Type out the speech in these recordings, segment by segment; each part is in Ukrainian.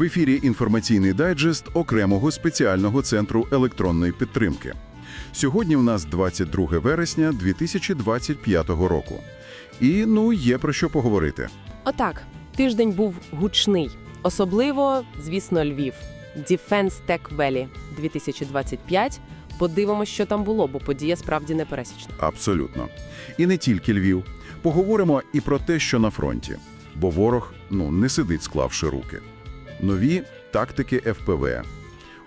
В ефірі інформаційний дайджест окремого спеціального центру електронної підтримки. Сьогодні в нас 22 вересня 2025 року. І, ну, є про що поговорити. Отак, тиждень був гучний. Особливо, звісно, Львів. Defense Tech Valley 2025. Подивимось, що там було, бо подія справді непересічна. Абсолютно. І не тільки Львів. Поговоримо і про те, що на фронті. Бо ворог, ну, не сидить, склавши руки. Нові тактики ФПВ.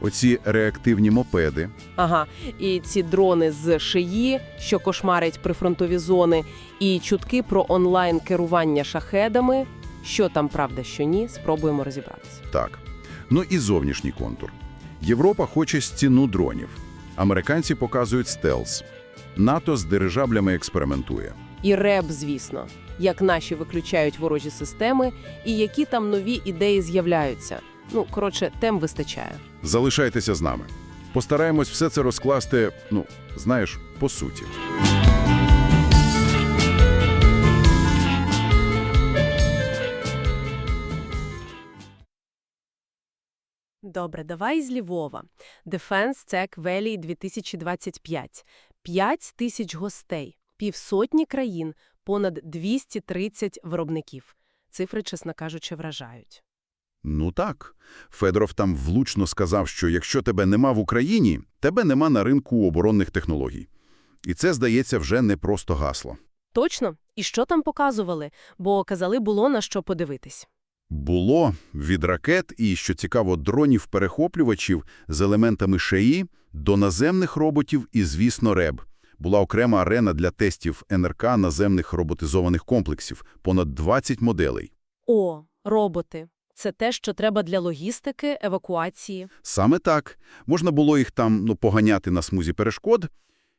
Оці реактивні мопеди, Ага, і ці дрони з шиї, що кошмарять прифронтові зони, і чутки про онлайн керування шахедами. Що там правда, що ні, спробуємо розібратися. Так. Ну і зовнішній контур. Європа хоче стіну дронів. Американці показують стелс. НАТО з дирижаблями експериментує. І РЕБ, звісно, як наші виключають ворожі системи, і які там нові ідеї з'являються. Ну, коротше, тем вистачає. Залишайтеся з нами. Постараємось все це розкласти, ну, знаєш, по суті. Добре, давай з Львова. Defense Tech Valley 2025. 5 тисяч гостей, півсотні країн, понад 230 виробників. Цифри, чесно кажучи, вражають. Ну так. Федоров там влучно сказав, що якщо тебе нема в Україні, тебе нема на ринку оборонних технологій. І це, здається, вже не просто гасло. Точно? І що там показували? Бо казали, було на що подивитись. Було від ракет і, що цікаво, дронів-перехоплювачів з елементами ШАІ до наземних роботів і, звісно, РЕБ. Була окрема арена для тестів НРК наземних роботизованих комплексів, понад 20 моделей. О, роботи. Це те, що треба для логістики, евакуації. Саме так. Можна було їх там ну, поганяти на смузі перешкод.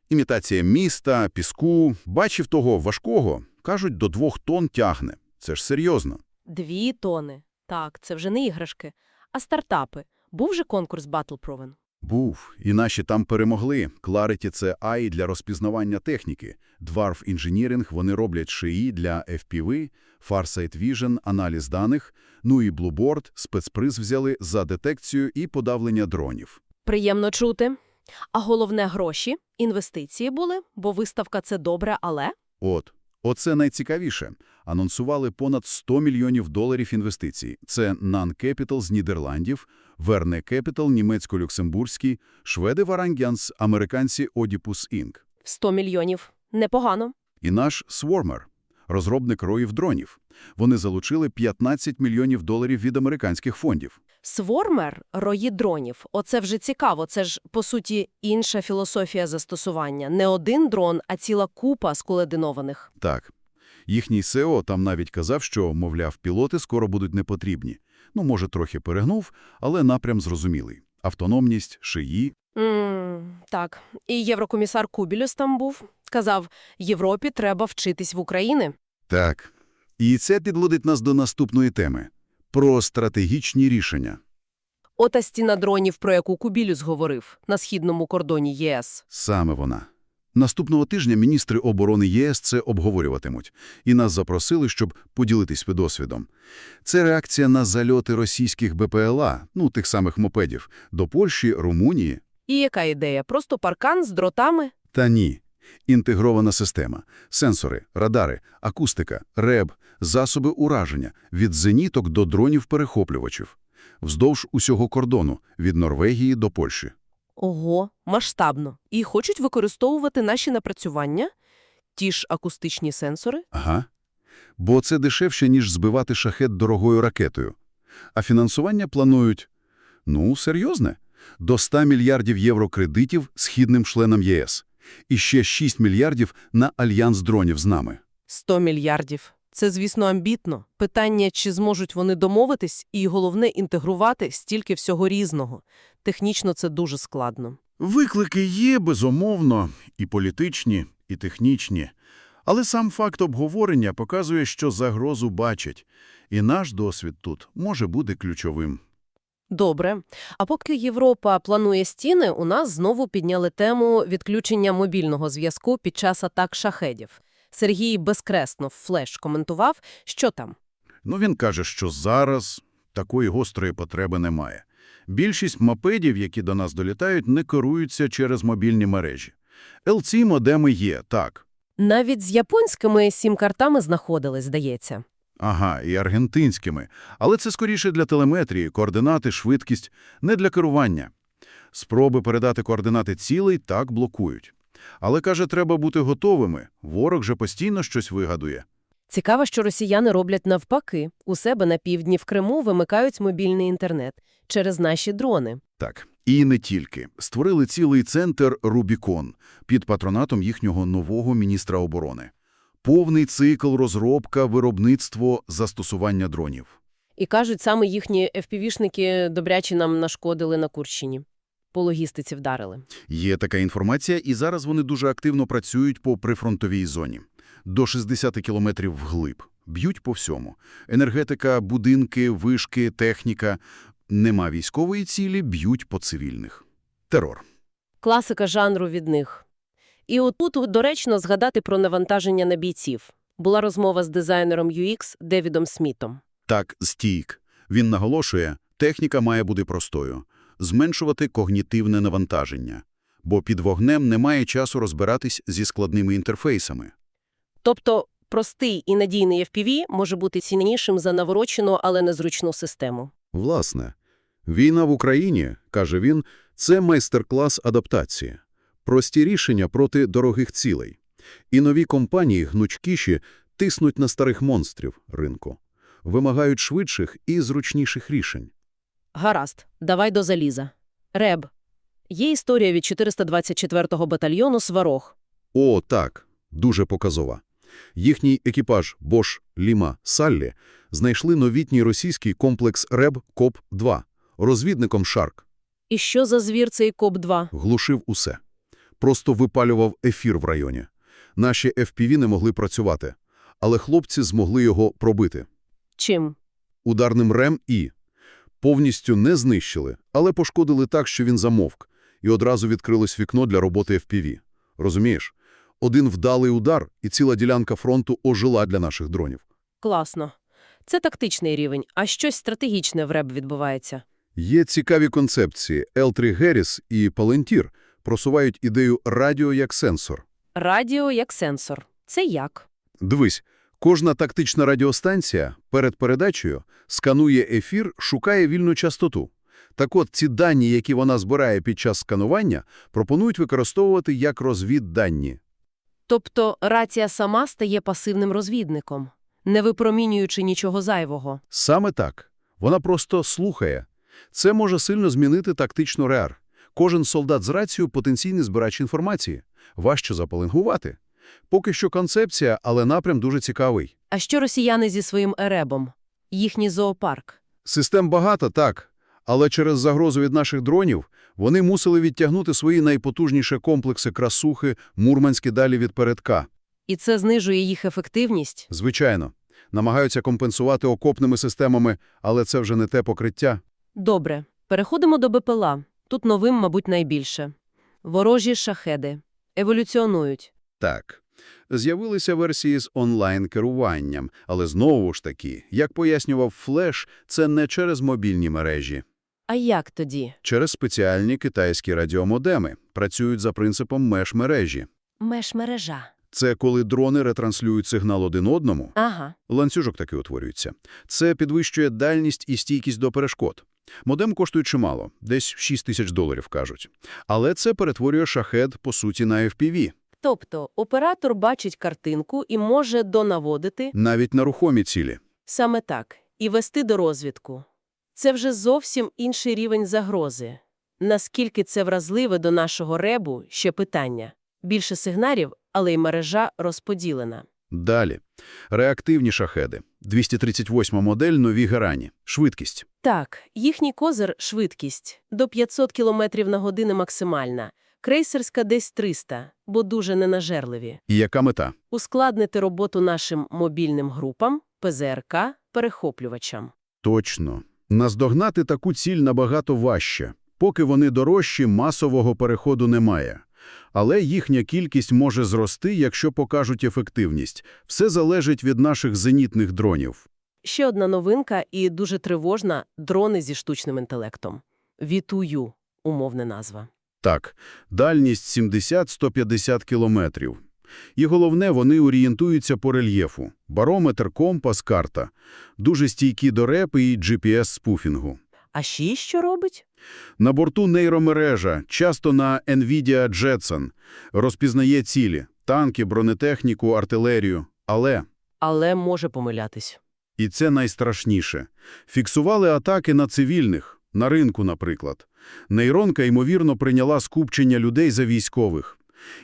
Імітація міста, піску. Бачив того важкого. Кажуть, до двох тонн тягне. Це ж серйозно. Дві тони. Так, це вже не іграшки. А стартапи. Був же конкурс Battleproven? Був. І наші там перемогли. Clarity – це AI для розпізнавання техніки. Dwarf Engineering – вони роблять шиї для FPV, Farsight Vision – аналіз даних, ну і Blueboard – спецприз взяли за детекцію і подавлення дронів. Приємно чути. А головне – гроші, інвестиції були, бо виставка – це добре, але… От. Оце найцікавіше. Анонсували понад 100 мільйонів доларів інвестицій. Це Nan Capital з Нідерландів, Verne Capital німецько-люксембурзький, шведи Варангянс, американці Oedipus Inc. 100 мільйонів. Непогано. І наш Swarmer, розробник роїв дронів. Вони залучили 15 мільйонів доларів від американських фондів. Свормер – рої дронів. Оце вже цікаво. Це ж, по суті, інша філософія застосування. Не один дрон, а ціла купа сколединованих. Так. Їхній СЕО там навіть казав, що, мовляв, пілоти скоро будуть непотрібні. Ну, може, трохи перегнув, але напрям зрозумілий. Автономність, шиї. М, так. І єврокомісар Кубілюс там був. Казав, Європі треба вчитись в Україні. Так. І це підводить нас до наступної теми – про стратегічні рішення. Ота стіна дронів, про яку Кубілюс говорив, на східному кордоні ЄС. Саме вона. Наступного тижня міністри оборони ЄС це обговорюватимуть. І нас запросили, щоб поділитись досвідом. Це реакція на зальоти російських БПЛА, ну, тих самих мопедів, до Польщі, Румунії. І яка ідея? Просто паркан з дротами? Та ні. Інтегрована система. Сенсори, радари, акустика, РЕБ, засоби ураження – від зеніток до дронів-перехоплювачів. Вздовж усього кордону – від Норвегії до Польщі. Ого, масштабно. І хочуть використовувати наші напрацювання? Ті ж акустичні сенсори? Ага. Бо це дешевше, ніж збивати шахет дорогою ракетою. А фінансування планують, ну, серйозне, до 100 мільярдів євро кредитів східним членам ЄС. І ще 6 мільярдів на альянс дронів з нами. 100 мільярдів. Це, звісно, амбітно. Питання, чи зможуть вони домовитись, і, головне, інтегрувати стільки всього різного. Технічно це дуже складно. Виклики є, безумовно, і політичні, і технічні. Але сам факт обговорення показує, що загрозу бачать. І наш досвід тут може бути ключовим. Добре. А поки Європа планує стіни, у нас знову підняли тему відключення мобільного зв'язку під час атак шахедів. Сергій безкресно флеш коментував, що там. Ну, він каже, що зараз такої гострої потреби немає. Більшість мопедів, які до нас долітають, не керуються через мобільні мережі. LC-модеми є, так. Навіть з японськими сім-картами знаходили, здається. Ага, і аргентинськими. Але це скоріше для телеметрії, координати, швидкість, не для керування. Спроби передати координати цілей так блокують. Але, каже, треба бути готовими. Ворог же постійно щось вигадує. Цікаво, що росіяни роблять навпаки. У себе на півдні в Криму вимикають мобільний інтернет через наші дрони. Так, і не тільки. Створили цілий центр «Рубікон» під патронатом їхнього нового міністра оборони. Повний цикл розробка, виробництво, застосування дронів. І кажуть, саме їхні FPV-шники добряче нам нашкодили на Курщині. По логістиці вдарили. Є така інформація, і зараз вони дуже активно працюють по прифронтовій зоні. До 60 кілометрів вглиб. Б'ють по всьому. Енергетика, будинки, вишки, техніка. Нема військової цілі, б'ють по цивільних. Терор. Класика жанру від них. І отут доречно згадати про навантаження на бійців. Була розмова з дизайнером UX Девідом Смітом. Так, стійк. Він наголошує, техніка має бути простою. Зменшувати когнітивне навантаження. Бо під вогнем немає часу розбиратись зі складними інтерфейсами. Тобто простий і надійний FPV може бути ціннішим за наворочену, але незручну систему. Власне, війна в Україні, каже він, це майстер-клас адаптації. Прості рішення проти дорогих цілей. І нові компанії, гнучкіші, тиснуть на старих монстрів ринку. Вимагають швидших і зручніших рішень. Гаразд, давай до заліза. Реб. Є історія від 424-го батальйону «Сварог». О, так, дуже показова. Їхній екіпаж Бош, Ліма, Саллі знайшли новітній російський комплекс РЕБ КОП-2 розвідником Шарк. І що за звір цей КОП-2? Глушив усе. Просто випалював ефір в районі. Наші FPV не могли працювати, але хлопці змогли його пробити. Чим? Ударним РЕМ і. Повністю не знищили, але пошкодили так, що він замовк, і одразу відкрилось вікно для роботи FPV. Розумієш? Один вдалий удар, і ціла ділянка фронту ожила для наших дронів. Класно. Це тактичний рівень, а щось стратегічне в РЕБ відбувається. Є цікаві концепції. L3 Harris і Palantir просувають ідею радіо як сенсор. Радіо як сенсор. Це як? Дивись, кожна тактична радіостанція перед передачею сканує ефір, шукає вільну частоту. Так от, ці дані, які вона збирає під час сканування, пропонують використовувати як розвіддані. Тобто рація сама стає пасивним розвідником, не випромінюючи нічого зайвого. Саме так. Вона просто слухає. Це може сильно змінити тактичну реар. Кожен солдат з рацією – потенційний збирач інформації. Важче запеленгувати. Поки що концепція, але напрям дуже цікавий. А що росіяни зі своїм еребом? Їхній зоопарк. Систем багато, так, але через загрозу від наших дронів вони мусили відтягнути свої найпотужніші комплекси красухи, мурманські далі від передка. І це знижує їх ефективність? Звичайно, намагаються компенсувати окопними системами, але це вже не те покриття. Добре. Переходимо до БПЛА. Тут новим, мабуть, найбільше. Ворожі шахеди. Еволюціонують. Так, з'явилися версії з онлайн-керуванням, але знову ж таки, як пояснював Флеш, це не через мобільні мережі. А як тоді? Через спеціальні китайські радіомодеми працюють за принципом меж-мережі. Межмережа. Це коли дрони ретранслюють сигнал один одному, Ага. ланцюжок таки утворюється. Це підвищує дальність і стійкість до перешкод. Модем коштує чимало, десь 6 тисяч доларів, кажуть. Але це перетворює шахед, по суті, на FPV. Тобто оператор бачить картинку і може донаводити Навіть на рухомі цілі. саме так і вести до розвідку. Це вже зовсім інший рівень загрози. Наскільки це вразливе до нашого ребу – ще питання. Більше сигналів, але й мережа розподілена. Далі. Реактивні шахеди. 238 модель, нові герані. Швидкість. Так, їхній козир – швидкість. До 500 км на годину максимальна. Крейсерська десь 300, бо дуже ненажерливі. І яка мета? Ускладнити роботу нашим мобільним групам, ПЗРК, перехоплювачам. Точно. Наздогнати таку ціль набагато важче. Поки вони дорожчі, масового переходу немає. Але їхня кількість може зрости, якщо покажуть ефективність. Все залежить від наших зенітних дронів. Ще одна новинка і дуже тривожна – дрони зі штучним інтелектом. Вітую – умовна назва. Так, дальність 70-150 кілометрів. І головне, вони орієнтуються по рельєфу. Барометр, компас, карта. Дуже стійкі до реп і GPS-спуфінгу. А ще що робить? На борту нейромережа, часто на NVIDIA Jetson, розпізнає цілі – танки, бронетехніку, артилерію. Але, Але може помилятись. і це найстрашніше, фіксували атаки на цивільних, на ринку, наприклад. Нейронка, ймовірно, прийняла скупчення людей за військових.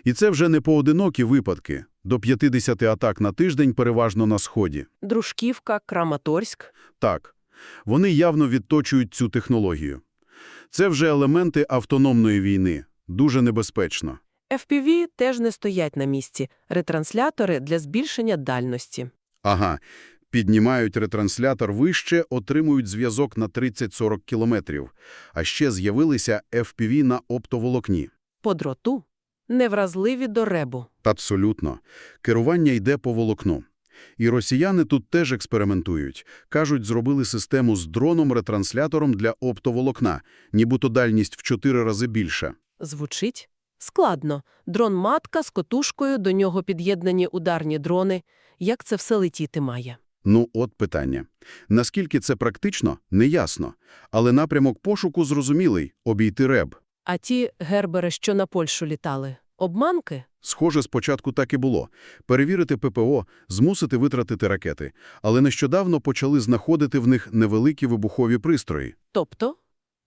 І це вже не поодинокі випадки. До 50 атак на тиждень переважно на Сході. Дружківка, Краматорськ. Так, вони явно відточують цю технологію. Це вже елементи автономної війни. Дуже небезпечно. FPV теж не стоять на місці. Ретранслятори для збільшення дальності. Ага, піднімають ретранслятор вище, отримують зв'язок на 30-40 кілометрів. А ще з'явилися FPV на оптоволокні. По дроту. Невразливі до ребу. Абсолютно. Керування йде по волокну. І росіяни тут теж експериментують. Кажуть, зробили систему з дроном-ретранслятором для оптоволокна, нібито дальність в 4 рази більша. Звучить? Складно. Дрон-матка з котушкою, до нього під'єднані ударні дрони. Як це все летіти має? Ну, от питання. Наскільки це практично, неясно. Але напрямок пошуку зрозумілий – обійти РЕБ. А ті гербери, що на Польщу літали? Обманки? Схоже, спочатку так і було. Перевірити ППО, змусити витратити ракети. Але нещодавно почали знаходити в них невеликі вибухові пристрої. Тобто?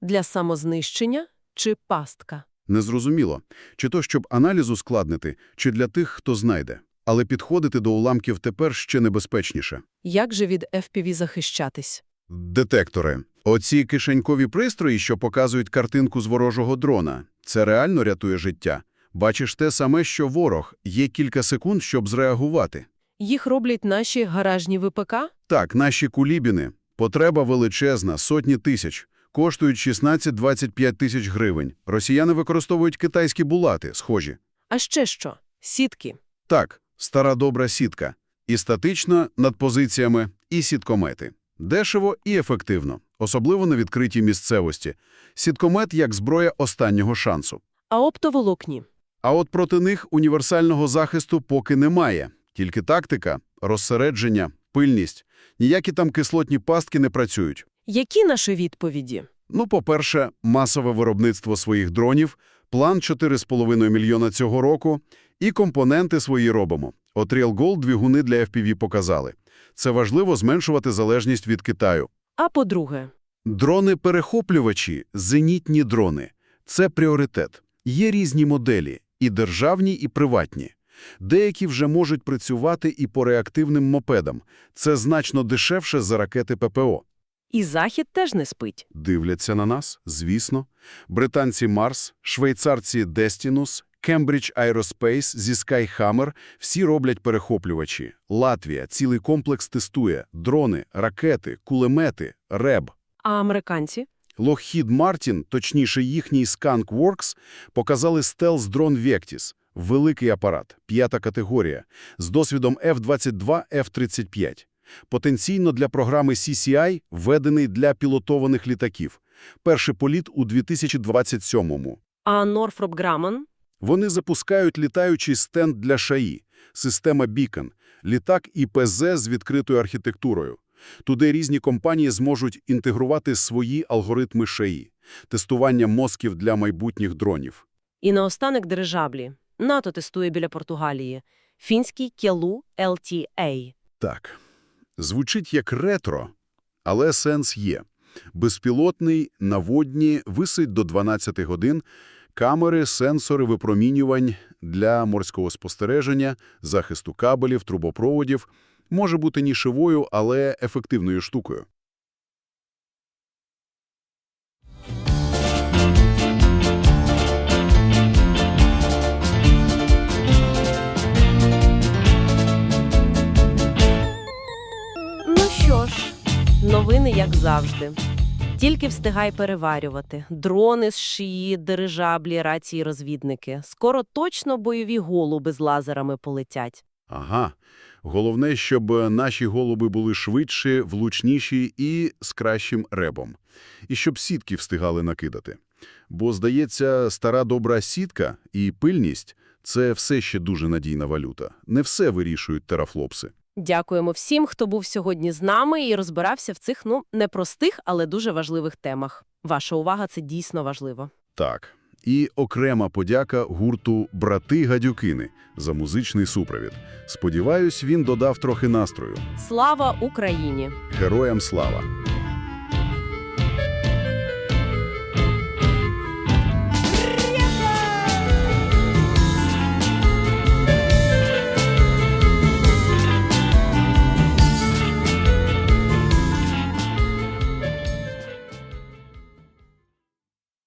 Для самознищення чи пастка? Незрозуміло, чи то щоб аналіз ускладнити, чи для тих, хто знайде. Але підходити до уламків тепер ще небезпечніше. Як же від FPV захищатись? Детектори. Оці кишенькові пристрої, що показують картинку з ворожого дрона, це реально рятує життя. Бачиш те саме, що ворог. Є кілька секунд, щоб зреагувати. Їх роблять наші гаражні ВПК? Так, наші кулібіни. Потреба величезна, сотні тисяч. Коштують 16-25 тисяч гривень. Росіяни використовують китайські булати, схожі. А ще що? Сітки. Так, стара добра сітка. І статична, над позиціями, і сіткомети. Дешево і ефективно, особливо на відкритій місцевості. Сіткомет як зброя останнього шансу. А оптоволокні? А от проти них універсального захисту поки немає. Тільки тактика, розсередження, пильність. Ніякі там кислотні пастки не працюють. Які наші відповіді? Ну, по-перше, масове виробництво своїх дронів, план 4,5 мільйона цього року і компоненти свої робимо. От Real Gold двигуни для FPV показали. Це важливо зменшувати залежність від Китаю. А по-друге? Дрони-перехоплювачі, зенітні дрони – це пріоритет. Є різні моделі – і державні, і приватні. Деякі вже можуть працювати і по реактивним мопедам. Це значно дешевше за ракети ППО. І Захід теж не спить. Дивляться на нас, звісно. Британці Марс, швейцарці Destinus, Cambridge Aerospace зі Skyhammer – всі роблять перехоплювачі. Латвія цілий комплекс тестує – дрони, ракети, кулемети, РЕБ. А американці? Lockheed Martin, точніше їхній Skunk Works, показали стелс-дрон Vectis – великий апарат, п'ята категорія, з досвідом F-22, F-35. Потенційно для програми CCI, введений для пілотованих літаків. Перший політ у 2027-му. А Норфроп Граман? Вони запускають літаючий стенд для ШАІ, система Beacon, літак ІПЗ з відкритою архітектурою. Туди різні компанії зможуть інтегрувати свої алгоритми ШАІ, тестування мозків для майбутніх дронів. І наостанок дирижаблі. НАТО тестує біля Португалії. Фінський Келу LTA. Так, звучить як ретро, але сенс є. Безпілотний, наводні, висить до 12 годин, камери, сенсори випромінювань для морського спостереження, захисту кабелів, трубопроводів. Може бути нішевою, але ефективною штукою. Ну новини як завжди. Тільки встигай переварювати. Дрони з шиї, дирижаблі, рації, розвідники. Скоро точно бойові голуби з лазерами полетять. Ага. Головне, щоб наші голуби були швидші, влучніші і з кращим ребом. І щоб сітки встигали накидати. Бо, здається, стара добра сітка і пильність – це все ще дуже надійна валюта. Не все вирішують терафлопси. Дякуємо всім, хто був сьогодні з нами і розбирався в цих, ну, непростих, але дуже важливих темах. Ваша увага – це дійсно важливо. Так. І окрема подяка гурту «Брати Гадюкини» за музичний супровід. Сподіваюсь, він додав трохи настрою. Слава Україні! Героям слава!